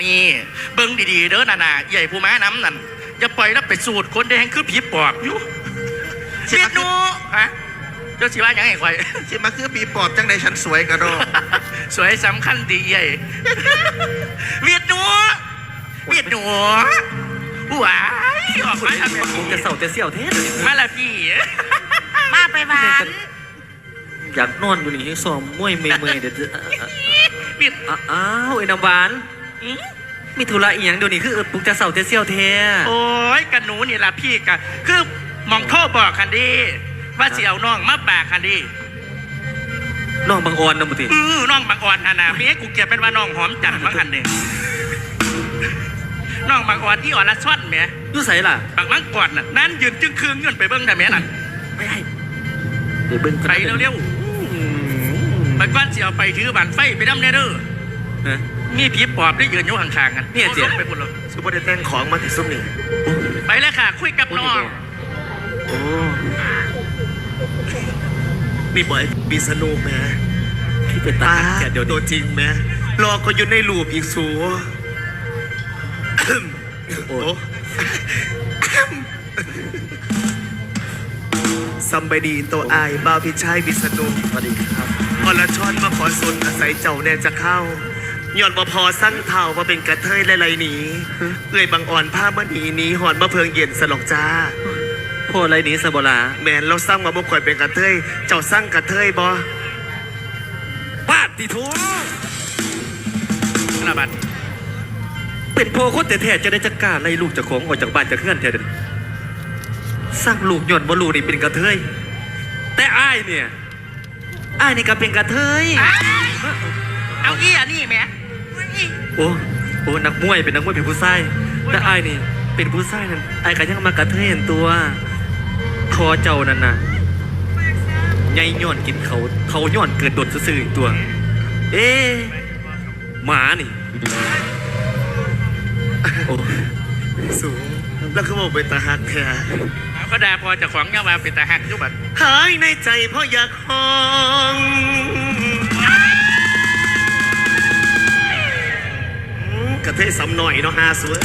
นี่เบิ่งดีๆเด้อนานาใหญ่ผู้ม้าน้ำนั่นอย่าปล่อยแล้วไปสูดคนแดงคือผีปอบอยู่เมียหนูฮะเจ้าสิว่าหยังไงควายสิมาคือปีปอบจังใดฉันสวยกระโดดสวยสำคัญดีใหญ่เวียดหนูเวียดหนูว้ายออกมาทำแบบผมนี้จะเศร้าแต่เสี่ยวเทศมาละพี่มาไปบ้านอยากนอนอยู่นี่ซ้อมมวยเมย์ๆเดี๋ยวจะเวียดอะอ้าวไอ้น้ำหวาน อื้อมีธุระอีหยังเดี๋ยวนี้คือเออปลุกจะเศร้าแต่เสี่ยวเทโอ้ยกันหนูนี่ละพี่กันคือหมองโทษบอกคันดี ว่าสิเอาน้องมาปากคันดีน้องบางออนนะมุติอือน้องบางอ่อนฮานามีให้กูเก็บเป็นว่าน้องหอมจันทร์บางอันหนึ่งน้องบางอ่อนที่อ่อนละซ่อนแหมอยู่ใส่ล่ะบางมังก่อนน่ะนั่นยืนจึงคืงเงินไปเบิ้งแต่แม่นั่นไม่ให้เดี๋ยวเบิ่งไปเร็วๆบางก้อนสิเอาไปถือบันไฟไปน้ำเนเด้อๆนะ มีผีปอบได้ยืนอยู่ห่างๆกันเนี่ยเจี๊ยอาลงไปพุ่นเลยสุภาพได้แต่งของมาถึงซุ้มนี่ไปแล้วค่ะ คุยกับน้องโอ้มีบอยปีสนุกแหมที่เป็นตาแกเดี๋ยวตันี้วจริงแหมรอก็อยู่ในรูปอีกสูโอ้ซัมบดีตัวอายบ่าวพิชัยบิสนุสวัสดีครับอรชอนมาขอสนอาศัยเจ้าแน่จะเข้า ย้อนบ่พอสั้นเท่าว่าเป็นกระเทยไรๆนี้เอื่อยบางอ่อนผ้ามันหนีหนีหอนมาเพิงเย็นสลอกจ้าพออะไรนี้สบลาแมนเราสร้างมาบ่ข่อยเป็นกระเทยเจ้าสร้างกระเทยบ่ปาดติโถกระบัดเป็นพ่อคนแต่แท้จะได้จัดการไล่ลูกจากของออกจากบ้านจากเพื่อนแท้เดินสร้างลูกย่อนว่ลูกนี่เป็นกระเทยแต่อ้ายเนี่ยอ้ายนี่ก็เป็นกระเทย เอาอี้อันนี้แหม่ โอ้โอ้นักมวยเป็นนักมวยเป็นผู้ชายแต่อ้ายนี่ เป็นผู้ชายนั่นอ้ายก็ยังมากระเทยเห็นตัวทอเจ้านั่นน่ะใหญ่ย้อนกินเขาเขาย้อนเกิดโดดซื่อๆอีกตัว เอ๊ะหมานี่โอ้สูงแล้วก็บอกเป็นตาหักแท้เอาก็ด่าพอเจะของเงามาเป็นตาหักอยุบัด หายในใจเพราะอยากห้อง กระเทยสำหน่อยเนาะฮาสวย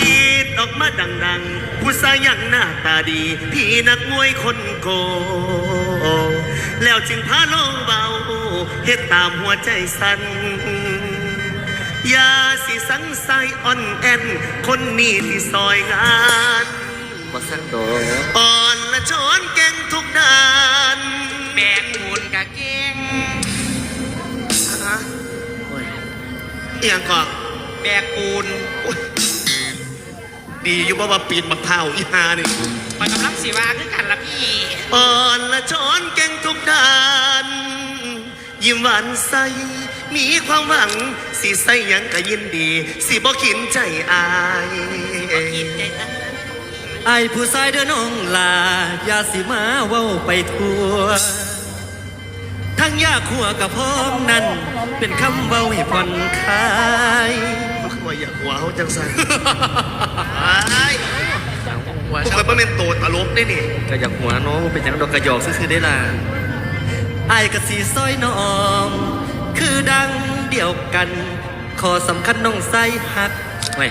กรีดออกมาดังๆ ผู้ชายยังหน้าตาดี พี่นักมวยคนโก แล้วจึงพาลงเบาเฮ็ดตามหัวใจสั่นอย่าสิสังสายอ่อนแอนคนนี้ที่ซอยงานมาสั่งดอกอ่อนละช้อนเก่งทุกด้านแบก เอียงก่อนแบกปูนดีอยู่บ่ว่าปีนมะพร้าวอีหานี่มันกำลังสีวาคือกันละพี่ อ่อนละช้อนเก่งทุกด้าน ยิ้มหวานใส มีความหวัง สิใส่หยังก็ยินดี สิบ่ขินใจอายไอายผู้ชายเด้อน้องลาอย่าสิมาเว้าไปทั่ว ทั้งยาขัวกับพ้องนั้น เป็นคำเว้าให้ผ่อนคลายว่าอยากหัวเขาจังสันไอ้หัวพวกชมัอนบบ่เป็นโตตลกได้นี่ก็อยากหัวเน้องเป็นอย่างดอกกระหยอกซื่อๆได้ล่ะไอ้ายกะสีซอยน้อง คือดังเดียวกันขอสำคัญน้องใส่ฮักไว้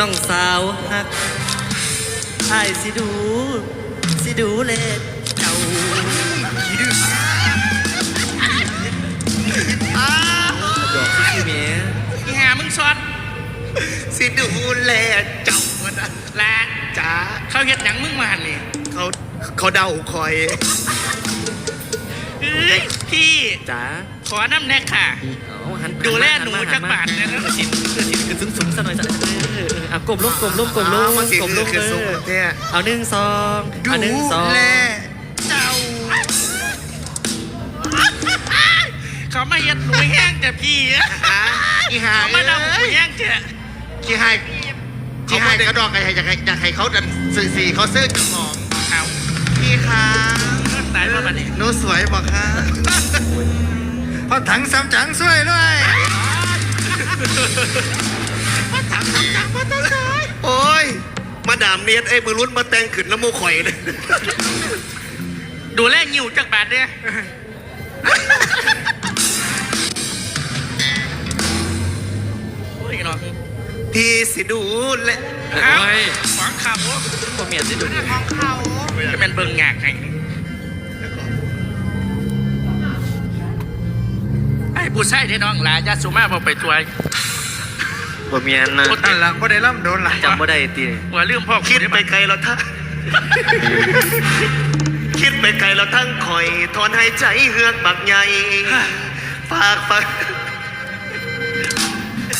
น้องสาวฮักไอ้ายสิดู สิดูแลเจ้า หยอกซื่อๆแหม่อีหามึงซอดสิดูแลเจ้ามันนะละจ้าเขาเห็ดหยังมึงมาหันนี่เขาเขาเดาคอยเอ้ยพี่จ๋าขอน้ำแน่ค่ะ เอาหันดูแลหนูจักบาทนะนะสิสิคือสูงๆซะหน่อยซะเออเออเอออะกลมลงกลมลงกลมลงมาสิกลมลคืองคือเอสูงอแท้เอาหนึ่งสองเอาหนึ่งสอง แล เขามาเห็ดหนูแห้งแต่พี่หาอีหาเขามาเดาหนูเอ้ยแห้งเถอะขี้ให้ขี้ให้กระดอกกระไอยากให้อยากให้เขาดันสื่อสีเขาซื้อจะมองเอาพี่คะตายเพราะมันนี่หนูสวยบอกค่ะพอถังซ้ำจังสวยด้วยพอถังซ้ำจังพอถังสวยโอ้ยมาดามเนียดไอ้มือรุ่นมาแต่งขึ้นแล้วโมข่อยเลยดูแลงิ้วจักบาทเนี่ย พี่สิดูแลเอ้าฝังข่าวบ่เมียนสิดูของเขาจะเป็นเบิ่งงากให้ไอ้ผู้ชายที่น้องหลายาสุมาบอกไปตัวบ่เมียนนะนั่นละก็ได้ล่ำโดนละจำบ่ได้ติหัวเรื่องพ่อคิดไปไกลแล้วท่าคิดไปไกลแล้วทั้งคอย ถอนหายใจเฮือกบักใหญ่ฝากฝัง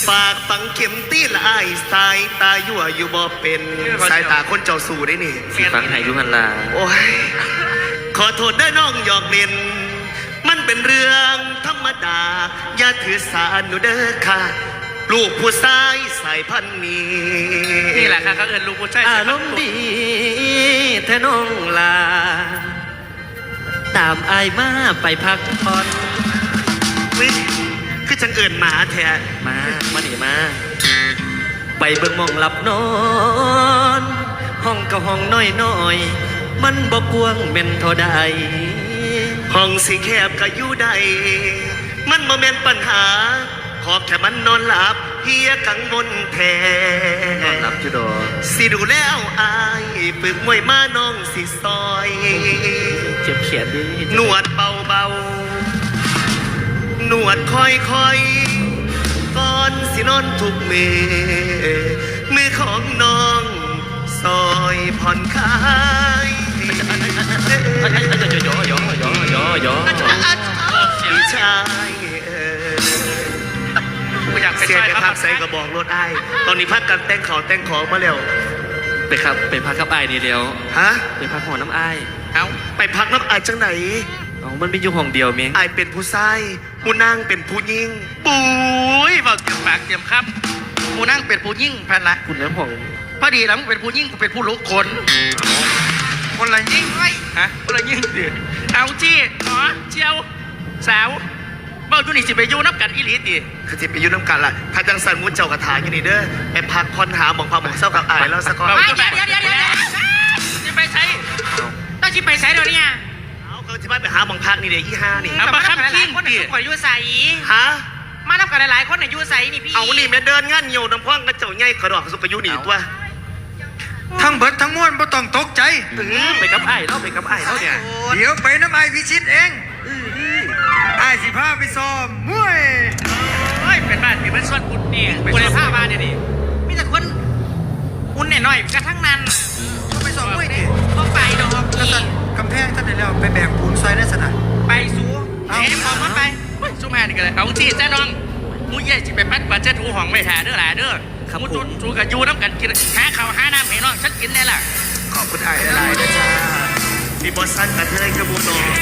ฝากฝังเข็มตีละอายสายตายั่วอยู่บ่เป็นสายตาคนเจ้าสู่ได้นี่สิฟังให้อยู่หั่นล่ะโอ้ย ขอโทษได้อน้องหยอกเล่น มันเป็นเรื่องธรรมดา อย่าถือสาหนูเด้อค่ะ ลูกผู้ชายสายพันธุ์นี้นี่แหละค่ะเขาเอินลูกผู้ชายอารมณ์ดีแท้น้องลา ตามอายมาไปพักผ่อนวิ คือจังเอิญหมาแท้มา มานี่มา ไปเบิ่งหมองหลับนอน ห้องก็ห้องน้อยน้อยๆมันบ่กวางแม่นเท่าใด ห้องสิแคบก็อยู่ได้ มันบ่แม่นปัญหา ขอแค่มันนอนหลับเฮียกังวลแท้ นอนหลับจุดอสิดูแล้วอายปึกมวยมาน้องสิซอย เจ็บเขียนดิหนวดเบาๆห นวดค่อยๆก่อนสินอนทุกมือมือของน้องซอยผ่อนคลายยอยอยอยอยอพี่ชายเอ่ยกูอยากไปเสียช่วยไปเขาพักใส่กระบอกรถไอ้ายตอนนี้พักกันแต่งขอแต่งของมาแล้วไปครับไปพักกับอายนี่เดียวฮะ ไปพักหอน้ำไอาย เอ้าไปพักน้ำอายจังไหน เอามันมีอยู่ห้องเดียวเมียงอายเป็นผู้ชายผู้นางเป็นผู้หญิงปุ้ยบอกเตรียมปากเตรียมคำกูนั่งเป็นผู้ยิ่งพันละคุณแล้วห้องพอดีแล้วมึงเป็นผู้ยิ่งกูเป็นผู้ลุกคนคนละยิ่งเฮ้ยฮะคนละยิ่งเดือเอาจี้หมอเจียวสาวเบ้าอยู่นี่สิไปอยู่นับกันอีหลีติคือจะไปอยุ่น้ำกันล่ะถ้าจังสันมุดเจ้ากระถาอยู่นี่เด้อไปพักผ่อนหาหมองพักหมองเศร้ากับอายแล้วสักก่อนเบ้าเฮ้ยอยู่เดี๋ยวเดี๋ยวเดี๋ยวเดี๋ยวจะไปใช้ต้องชิไปใส่เดี๋ยวนี้ เอาเขาที่บ้านไปหาหมองพักนี่เด็กยี่ห้านี่เอามาค้ำหลายคนดิน่ะข่อยยู่ใส่ฮะมานับกันหลายๆคนน่ะอยู่ใส่นี่พี่เอานี่แม่เดินงานเหี่ยวน้ำพ่องกระเจ้าใหญ่กระดอกสุกอยู่นี่ตัวทั้งเบิดทั้งม้วลบ่ต้องตกใจไปกับไอายเนาะไปกับไอายเนาะเนี่ยเดี๋ยวไปน้ำไอพิชิตเองไอายสิพาไปซ้อมมวยเฮ้ยเป็นบ้านที่มันส่วนกุดนี่ยคนในผ้ามาเนี่ยดิมีแต่คนอุ่นหน่อยกระทั่งนั้นก็ไปซ้อมมวยดิก็ไปดอกแล้วพี่ท่าน พงท่านได้แล้วไปแบกปูนซอยได้สนะไปสู้เอ็มบอกมันไปเฮ้ยสุมานี่กันเลยเอาจี้จ้าน้องมูเย่สิไปปัดปัดเจ้าถูห้องไม่ถ่าเด้อหล่ะเด้อมูจุนจูกับยูน้ำกันกินหาข้าวหาน้ำให้น้องฉันกินได้ล่ะขอบคุณอายหลายๆนะจ๊ะมีบอสซันกระเทยกระบูนอง